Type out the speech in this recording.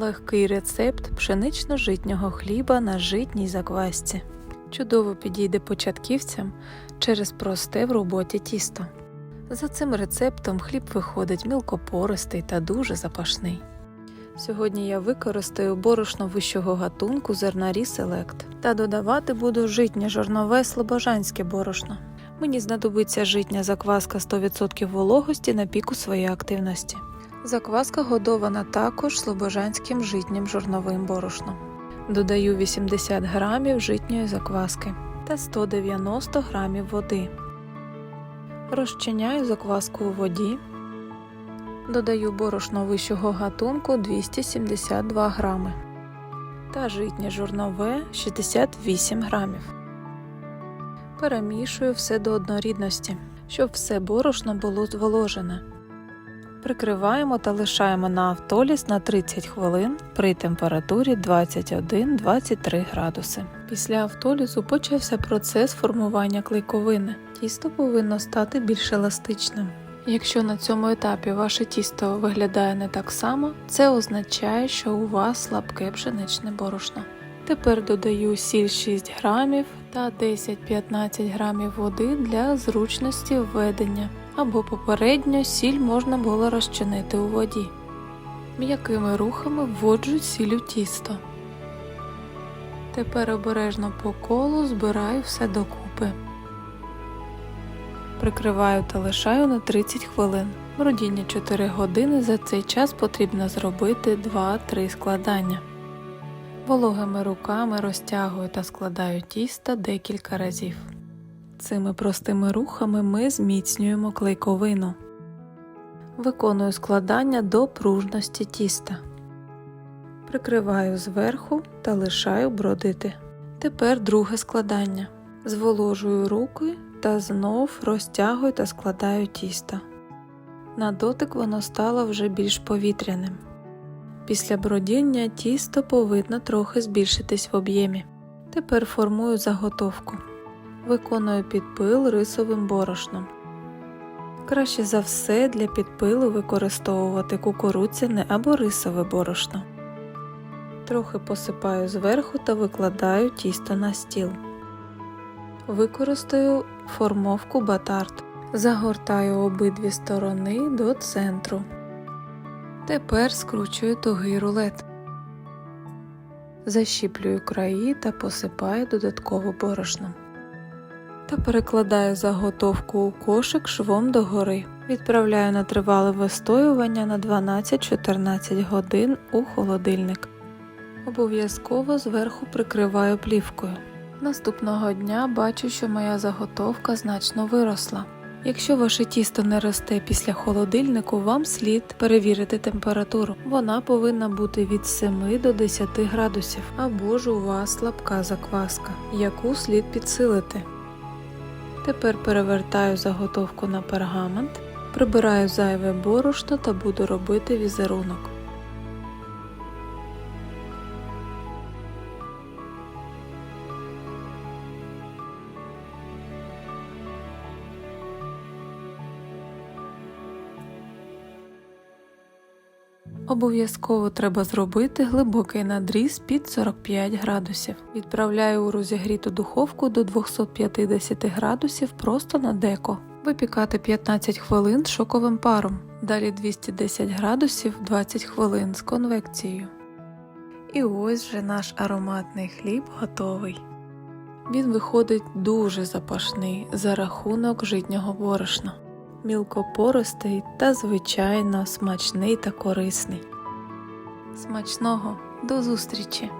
Легкий рецепт пшенично-житнього хліба на житній заквасці. Чудово підійде початківцям через просте в роботі тісто. За цим рецептом хліб виходить мілкопористий та дуже запашний. Сьогодні я використаю борошно вищого гатунку зернарі Селект та додавати буду житнє жорнове слобожанське борошно. Мені знадобиться житня закваска 100% вологості на піку своєї активності. Закваска годована також слобожанським житнім жорновим борошном. Додаю 80 грамів житньої закваски та 190 грамів води. Розчиняю закваску у воді. Додаю борошно вищого гатунку 272 грами та житнє жорнове 68 грамів. Перемішую все до однорідності, щоб все борошно було зволожене. Прикриваємо та лишаємо на автоліс на 30 хвилин при температурі 21-23 градуси. Після автолізу почався процес формування клейковини. Тісто повинно стати більш еластичним. Якщо на цьому етапі ваше тісто виглядає не так само, це означає, що у вас слабке пшеничне борошно. Тепер додаю сіль 6 грамів та 10-15 грамів води для зручності введення, або попередньо сіль можна було розчинити у воді. М'якими рухами вводжу сіль у тісто. Тепер обережно по колу збираю все докупи. Прикриваю та лишаю на 30 хвилин. Бродіння 4 години за цей час потрібно зробити 2-3 складання. Вологими руками розтягую та складаю тісто декілька разів. Цими простими рухами ми зміцнюємо клейковину. Виконую складання до пружності тіста. Прикриваю зверху та лишаю бродити. Тепер друге складання. Зволожую руки та знов розтягую та складаю тісто. На дотик воно стало вже більш повітряним. Після бродіння тісто повинно трохи збільшитись в об'ємі. Тепер формую заготовку. Виконую підпил рисовим борошном. Краще за все для підпилу використовувати кукурудзяне або рисове борошно. Трохи посипаю зверху та викладаю тісто на стіл. Використаю формовку батарт. Загортаю обидві сторони до центру. Тепер скручую тугий рулет. Защіплюю краї та посипаю додатково борошном. Та перекладаю заготовку у кошик швом догори. Відправляю на тривале вистоювання на 12-14 годин у холодильник. Обов'язково зверху прикриваю плівкою. Наступного дня бачу, що моя заготовка значно виросла. Якщо ваше тісто не росте після холодильнику, вам слід перевірити температуру. Вона повинна бути від 7 до 10 градусів, або ж у вас слабка закваска, яку слід підсилити. Тепер перевертаю заготовку на пергамент, прибираю зайве борошно та буду робити візерунок. Обов'язково треба зробити глибокий надріз під 45 градусів. Відправляю у розігріту духовку до 250 градусів просто на деко. Випікати 15 хвилин шоковим паром. Далі 210 градусів 20 хвилин з конвекцією. І ось вже наш ароматний хліб готовий. Він виходить дуже запашний за рахунок житнього борошна мілкопористий та, звичайно, смачний та корисний. Смачного до зустрічі!